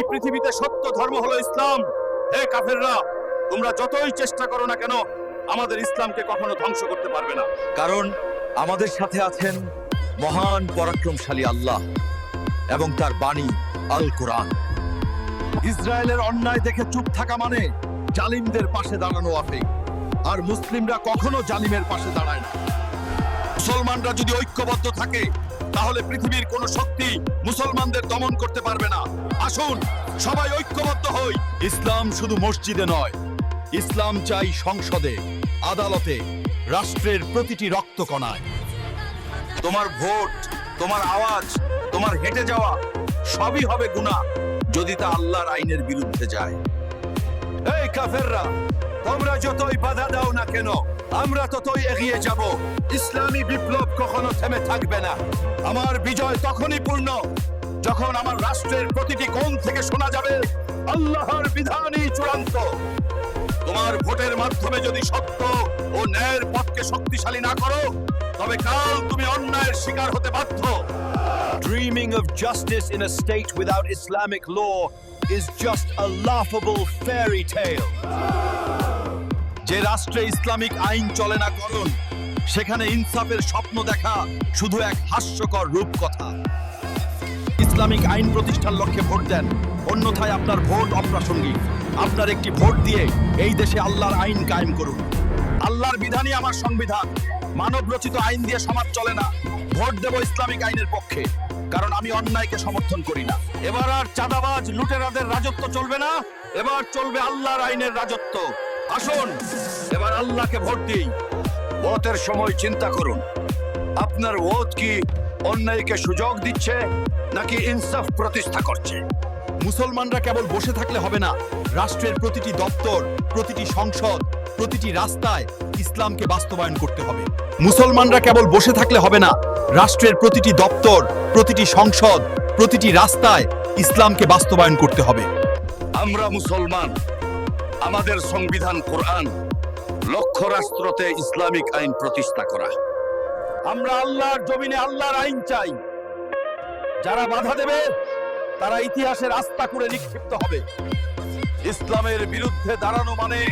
এই পৃথিবীতে সত্য ধর্ম হলো ইসলাম। হে কাফেররা, তোমরা যতই চেষ্টা করো না কেন, আমাদের ইসলামকে কখনো ধ্বংস করতে পারবে না। কারণ আমাদের সাথে আছেন মহান পরাক্রমশালী আল্লাহ এবং তার বাণী আল কোরআন ইসরায়েলের অন্যায় দেখে চুপ থাকা মানে জালিমদের পাশে দাঁড়ানো আপে আর মুসলিমরা কখনো জালিমের পাশে দাঁড়ায় না। মুসলমানরা যদি ঐক্যবদ্ধ থাকে তাহলে পৃথিবীর কোন শক্তি মুসলমানদের দমন করতে পারবে না। আসুন, সবাই ঐক্যবদ্ধ হই। ইসলাম শুধু মসজিদে নয়, ইসলাম চাই সংসদে, আদালতে, রাষ্ট্রের প্রতিটি রক্তকণায়। তোমার ভোট, তোমার আওয়াজ, তোমার হেঁটে যাওয়া, সবই হবে গুণা যদি তা আল্লাহর আইনের বিরুদ্ধে যায়। এই কাফেররা, তোমরা যতই বাধা দাও না কেন আমরা ততই এগিয়ে যাব। ইসলামী বিপ্লব কখনো থেমে থাকবে না। আমার বিজয় তখনই পূর্ণ, যখন আমার রাষ্ট্রের প্রতিটি কোণ থেকে শোনা যাবে, আল্লাহর বিধানই চূড়ান্ত। তোমার ভোটের মাধ্যমে যদি সত্য ও ন্যায়ের পথকে শক্তিশালী না করো, তবে কাল তুমি অন্যায়ের শিকার হতে বাধ্য। Dreaming of justice in a state without Islamic law is just a laughable fairy tale. যে রাষ্ট্রে ইসলামিক আইন চলে না করুন, সেখানে ইনসাফের স্বপ্ন দেখা শুধু এক হাস্যকর রূপকথা। ইসলামিক আইন প্রতিষ্ঠার লক্ষ্যে ভোট দেন, অন্যথায় আপনার ভোট অপ্রাসঙ্গিক। আপনার একটি ভোট দিয়ে এই দেশে আল্লাহর আইন কায়েম করুন। আল্লাহর বিধানই আমার সংবিধান। মানব রচিত আইন দিয়ে সমাজ চলে না। ভোট দেব ইসলামিক আইনের পক্ষে, কারণ আমি অন্যায়কে সমর্থন করি না। এবার আর চাঁদাবাজ, লুটেরাদের রাজত্ব চলবে না। এবার চলবে আল্লাহর আইনের রাজত্ব। আসুন। এবার আল্লাহকে ভোট দিই। ভোটের সময় চিন্তা করুন। আপনার ভোট কি অন্যায়কে সুযোগ দিচ্ছে নাকি ইনসাফ প্রতিষ্ঠা করছে? মুসলমানরা কেবল বসে থাকলে হবে না। রাষ্ট্রের প্রতিটি দপ্তর প্রতিটি সংসদ প্রতিটি রাস্তায় ইসলামকে বাস্তবায়ন করতে হবে। মুসলমানরা কেবল বসে থাকলে হবে না। রাষ্ট্রের প্রতিটি দপ্তর প্রতিটি সংসদ প্রতিটি রাস্তায় ইসলামকে বাস্তবায়ন করতে হবে। আমরা মুসলমান। আমাদের সংবিধান কোরআন লক্ষ্য রাষ্ট্রতে ইসলামিক আইন প্রতিষ্ঠা করা। আমরা আল্লাহর জমিনে আল্লাহর আইন চাই। যারা বাধা দেবে, তারা ইতিহাসের আস্থা করে নিক্ষিপ্ত হবে। ইসলামের বিরুদ্ধে দাঁড়ানো মানে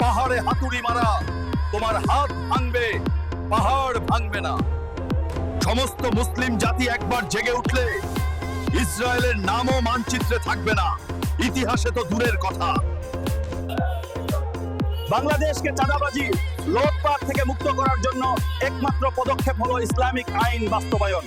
পাহাড়ে হাতুড়ি মারা। তোমার হাত ভাঙবে, পাহাড় ভাঙবে না। সমস্ত মুসলিম জাতি একবার জেগে উঠলে ইসরায়েলের নামও মানচিত্রে থাকবে না। ইতিহাসে তো দূরের কথা। বাংলাদেশকে চাঁদাবাজি লোটপাট থেকে মুক্ত করার জন্য একমাত্র পদক্ষেপ হলো ইসলামিক আইন বাস্তবায়ন।